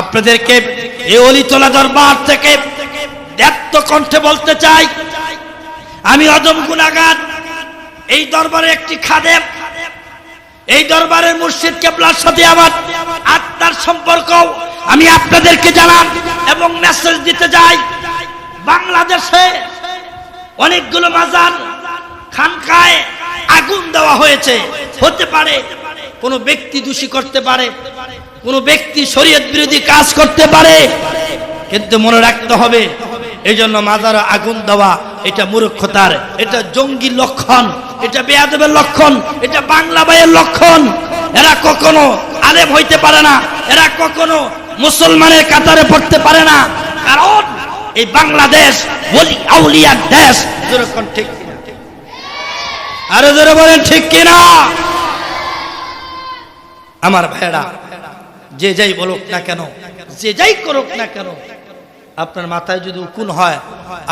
আপনাদেরকে এই অলিতলা দরবার থেকে ব্যক্ত কণ্ঠে বলতে চাই, আমি অদম গুণাগার। এই দরবারে একটি খাদেম। এই দরবারের মুর্শিদ কেবলার সাথে আমার আত্মার সম্পর্ক। আমি আপনাদেরকে জানান এবং মেসেজ দিতে যাই বাংলাদেশে অনেকগুলো মাজার খানকায় আগুন দেওয়া হয়েছে। হতে পারে কোনো ব্যক্তি দোষী করতে পারে। কোনো ব্যক্তি শরীয়ত বিরোধী কাজ করতে পারে, কিন্তু মনে রাখতে হবে এই জন্য মাজারে আগুন দেওয়া, এটা মূর্খতার, এটা জঙ্গি লক্ষণ, এটা বেয়াদবের লক্ষণ, এটা বাংলা বাইয়ের লক্ষণ। এরা কখনো আলেম হইতে পারে না, এরা কখনো মুসলমানের কাতারে পড়তে পারে না, কারণ এই বাংলাদেশ বলি আউলিয়ার দেশ যেরকম ঠিক আরও জোরে বলেন ঠিক কিনা? আমার ভাইরা যে যাই বলুক না কেন, যে যাই করুক না কেন, আপনার মাথায় যদি উকুন হয়,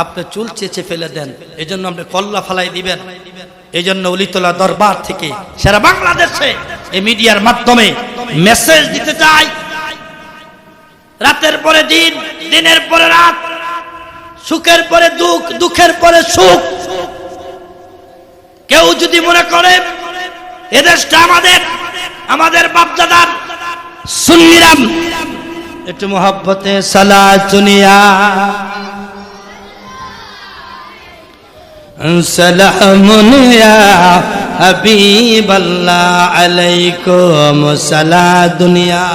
আপনি চুল চেঁচে ফেলে দেন। এই জন্য আপনি কল্লা ফালাই দিবেন। এই জন্য উলিতলা দরবার থেকে সারা বাংলাদেশে এই মিডিয়ার মাধ্যমে মেসেজ দিতে চাই। রাতের পরে দিন, দিনের পরে রাত, সুখের পরে দুঃখ, দুঃখের পরে সুখ। কেউ যদি মনে করে, এদেশটা আমাদের আমাদের বাপদাদার সুন্নিরাম, একটু মোহাব্বতে সালা চুনিয়া সালামুন ইয়া হাবিবাল্লাহ আলাইকুম সালা দুনিয়া।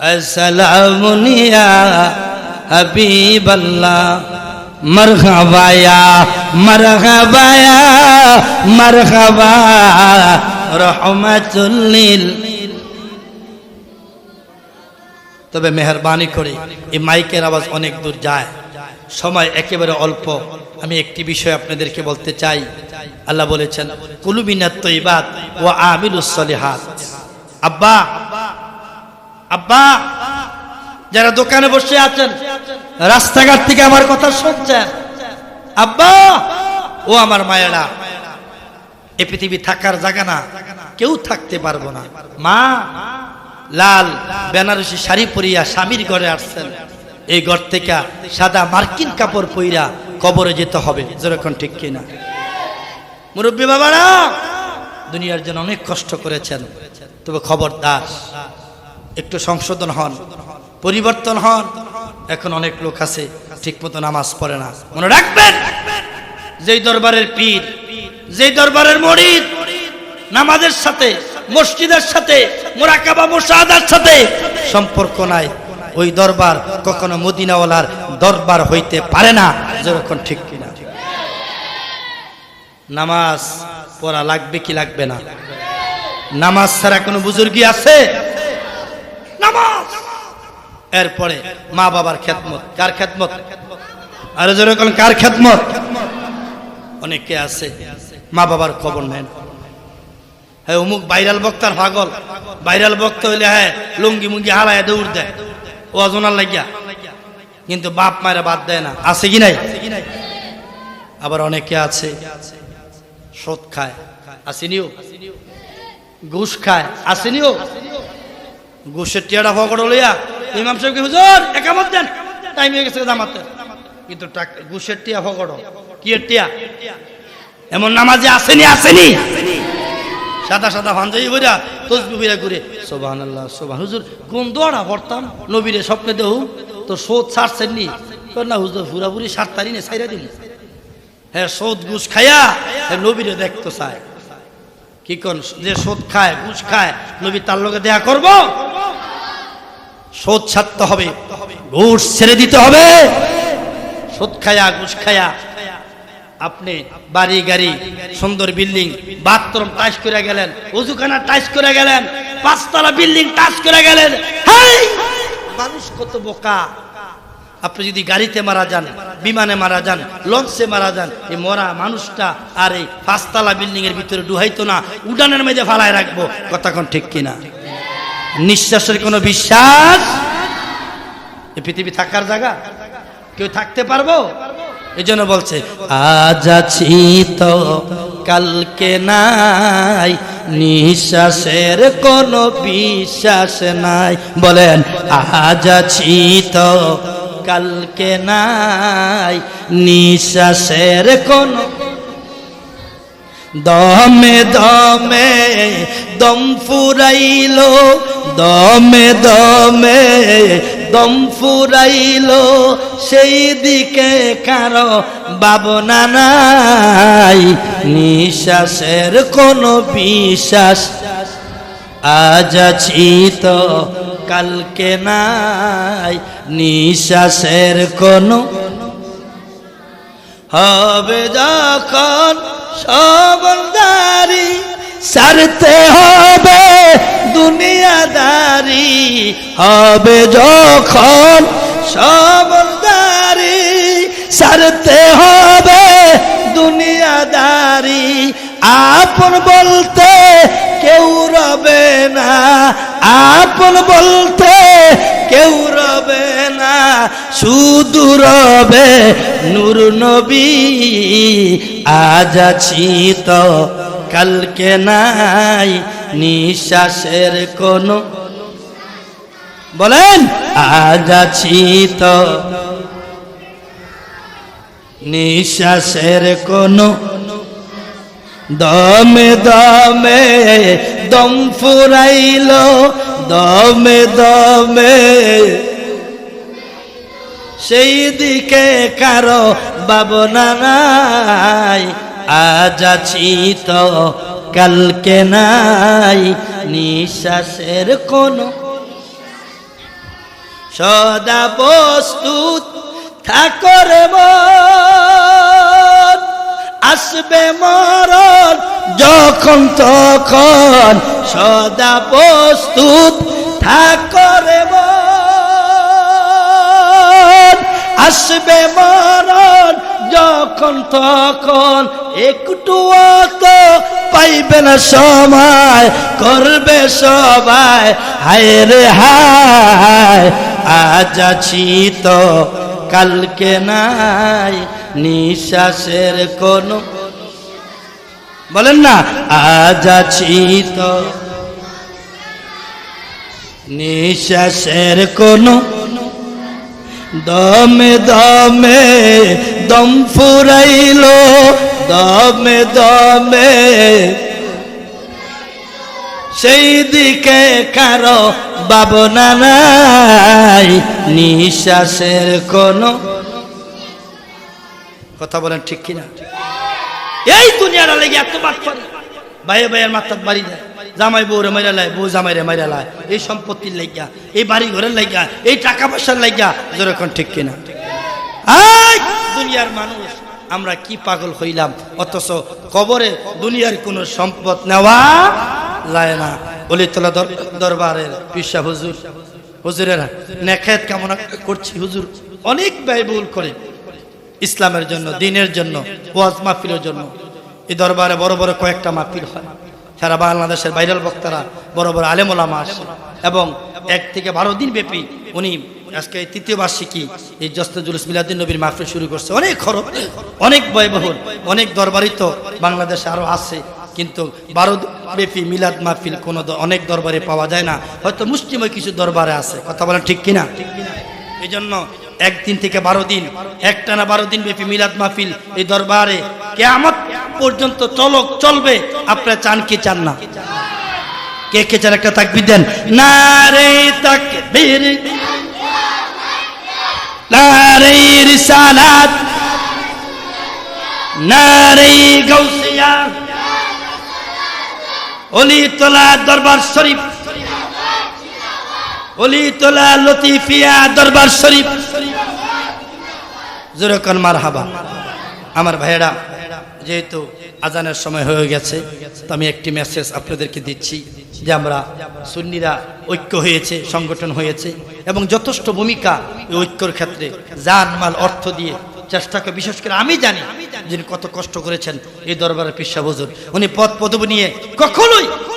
আসসালামুন ইয়া হাবিবাল্লাহ মারহাবা ইয়া, মারহাবা। ইয়া মারহাবা রহমাতুল লিল তবে মেহরবানি করে এই মাইকের আওয়াজ অনেক দূর যায়। সময় একেবারে অল্প। আমি একটি বিষয় আপনাদেরকে বলতে চাই। আল্লাহ বলেছেন কুলুবিনাত তৈবাত ও আব্বা আব্বা, যারা দোকানে বসে আছেন, রাস্তাঘাট থেকে আমার কথা শুনছেন, আব্বা, ও আমার মায়েরা, এ পৃথিবী থাকার জায়গা না। কেউ থাকতে পারব না। মা, লাল বেনারসি শাড়ি পরিয়া স্বামীর ঘরে আসছেন। এই ঘর থেকে সাদা মার্কিন কাপড় পইরা কবরে যেতে হবে। যেরকম ঠিক কিনা? মুরব্বী বাবারা, দুনিয়ার জন্য অনেক কষ্ট করেছেন। তবে খবরদার, একটু সংশোধন হন, পরিবর্তন হন। এখন অনেক লোক আছে ঠিক মতো নামাজ পড়ে না। মনে রাখবেন, যেই দরবারের পীর, যেই দরবারের মরিদ নামাজের সাথে মসজিদের সাথে মোরাকাবা মোশাহাদার সাথে। সম্পর্ক নাই। ওই দরবার কখনো মদিনাওয়ালার দরবার হইতে পারে না যেরকম ঠিক কিনা। নামাজ পড়া লাগবে কি লাগবে না? নামাজ ছাড়া কোনো বুজুর্গি আছে? নামাজ! এরপরে মা বাবার খেদমত। কার খেদমত? আরও যেরকম কার খেদমত? অনেকে আছে মা বাবার খবর নেন। হ্যাঁ অমুক ভাইরাল বক্তার পাগল। ভাইরাল বক্তা হইলে হ্যাঁ লুঙ্গি মুঙ্গি হারায় দৌড় দেয়। ও অজনার লাগিয়া। কিন্তু বাপ মায়েরা বাদ দেয় না। আছে কি নাই? আবার অনেকে আছে সোদ খায়। আসেনিও ঘুষ খায়। আসেনিও ঘুষের টিয়াটা ফকড় লইয়া, ইমাম সাহেবকে, হুজুর, একামত দেন। টাইম হয়ে গেছে জামাতে কিন্তু ঘুষের টিয়া ফকড় কি টিয়া? এমন নামাজে আসেনি আসেনি সাদা সাদা ভাঞ্জাই বইরা তসবি বইরা ঘুরে। সোবাহান। আল্লাহ সোবাহ হুজুর কোন দোয়ারা পড়তাম, নবীরে স্বপ্নে দেহু। তো সোদ ছাড়ছেন নি কর না হুজুর, পুরাপুরি সারতারি নে সাইরা দিন হ্যাঁ সোদ ঘুষ খায়া হ্যাঁ নবীরে দেখতো চায়। কি কোন, যে সোদ খায়, ঘুষ খায়, নবী তার লোকে দেয়া করব? সোদ ছাড়তে হবে। ঘুষ ছেড়ে দিতে হবে। সোদ খায়া, ঘুষ খায়া আপনি বাড়ি, গাড়ি, সুন্দর বিল্ডিং, বাথরুম টাচ করে গেলেন, উজুখানা টাচ করে গেলেন, পাঁচতলা বিল্ডিং টাচ করে গেলেন! মানুষ কত বোকা। আপনি যদি গাড়িতে মারা যান, বিমানে মারা যান, লঞ্চে মারা যান, এই মরা মানুষটা আর এই পাঁচতলা বিল্ডিং এর ভিতরে ডুহাইতো না, উডানের মেঝে ফালায় রাখব। কথা কোন ঠিক কিনা? নিঃশ্বাসের কোনো বিশ্বাস? পৃথিবী থাকার জায়গা? কেউ থাকতে পারব? এই জন্য বলছে, আজ আছি তো, কালকে নাই, নিঃশ্বাসের কোনো বিশ্বাস নাই। বলেন, আজ আছি তো, কালকে নাই, নিঃশ্বাসের কোনো দমে দমে দম ফুরাইলো, দমে দমে দম ফুরাইলো, সেই দিকে কারও ভাবনা নাই। নিঃশ্বাসের কোনো বিশ্বাস আজ আছি তো, কালকে নাই। নিঃশ্বাসের কোনো হবে যখন সবলদারি সারতে হবে দুনিয়াদারি, হবে যখন সবলদারি। সারতে হবে দুনিয়াদারি, আপন বলতে কেউ রবে না। আপন বলতে কেউ রবে না। শুধু রবে নূর নবী, আজ আছি তো কালকে নাই, নিঃশ্বাসের কোনো বলেন? আজ আছি তো। নিঃশ্বাসের কোনো দমে দমে দম ফুরাইল, দমে দমে। সেই দিকে কারও ভাবনা নাই আজ আছি তো, কালকে নাই। নিঃশ্বাসের কোনো সদা প্রস্তুত মন। আসবে মরণ যখন তখন সদা প্রস্তুত মন। আসবে মরণ যখন তখন একটু তো পাইবে না সময়, করবে সবাই। হায় রে হায়, আজ আছি তো, কালকে নাই, নিঃশ্বাসের কোনো বলেন না, আজ আছি তো, নিঃশ্বাসের কোনো দমে দমে দম ফুরাইল, দমে দমে। সেই দিকে কারও ভাবনা নাই, নিঃশ্বাসের কোনো কথা বলেন ঠিক কিনা? এই দুনিয়াটা লেগে এত বাদ করে ভাইয়ে ভাইয়ের মাথাত বাড়ি দেয় জামাই বউরে মাইরা লাই বউ জামাইরে মাইরা লাই এই সম্পত্তির লাইগা এই বাড়ি ঘরের লাইগা এই টাকা পয়সার লাইগা যেরকম ঠিক কিনা? আই দুনিয়ার মানুষ, আমরা কি পাগল হইলাম? অথচ কবরে দুনিয়ার কোনো সম্পদ নেওয়া যায় না। অলিতলা দরবারের পিসা হুজুর, হুজুরেরা নেখাত কামনা করছি হুজুর? অনেক ব্যয়বহুল করে। ইসলামের জন্য, দিনের জন্য, ওয়াজ মাহফিলের জন্য। এই দরবারে বড় বড় কয়েকটা মাহফিল হয়। সারা বাংলাদেশের ভাইরাল বক্তারা বড় বড় আলেমোলামা আসে। এবং এক থেকে বারো দিন ব্যাপী উনি আজকে এই তৃতীয় বার্ষিকী এই জস্ত জুলুস মিলাদিন নবীর মাহফিল শুরু করছে। অনেক খরচ অনেক ব্যয়বহুল অনেক দরবারই তো বাংলাদেশে আরও আছে, কিন্তু বারো ব্যাপী মিলাদ মাহফিল কোনো অনেক দরবারে পাওয়া যায় না। হয়তো মুসলিমও কিছু দরবারে আছে, কথা বলেন ঠিক কিনা? এই জন্য একদিন থেকে বারো দিন, একটানা বারো দিন ব্যাপী মিলাদ মাহফিল এই দরবারে কেয়ামত পর্যন্ত চলক, চলবে, আপনারা চান কি চান না? কে কে চান একটা তাকবির দেন? না রে তাকবীর। না রে রিসালাত না গৌসিয়া গাউসিয়া, অলি তোলা দরবার শরীফ, অলি তোলা লতিফিয়া দরবার শরীফ। জোরকন মার হাবা আমার ভাইয়েরা যেহেতু আজানের সময় হয়ে গেছে, তো আমি একটি মেসেজ আপনাদেরকে দিচ্ছি যে আমরা সুন্নিরা ঐক্য হয়েছে, সংগঠন হয়েছে এবং যথেষ্ট ভূমিকা এই ঐক্যর ক্ষেত্রে যান মাল, অর্থ দিয়ে চেষ্টাকে বিশেষ করে আমি জানি যিনি কত কষ্ট করেছেন এই দরবারের পিসা বজুর উনি পদ পদব নিয়ে কখনোই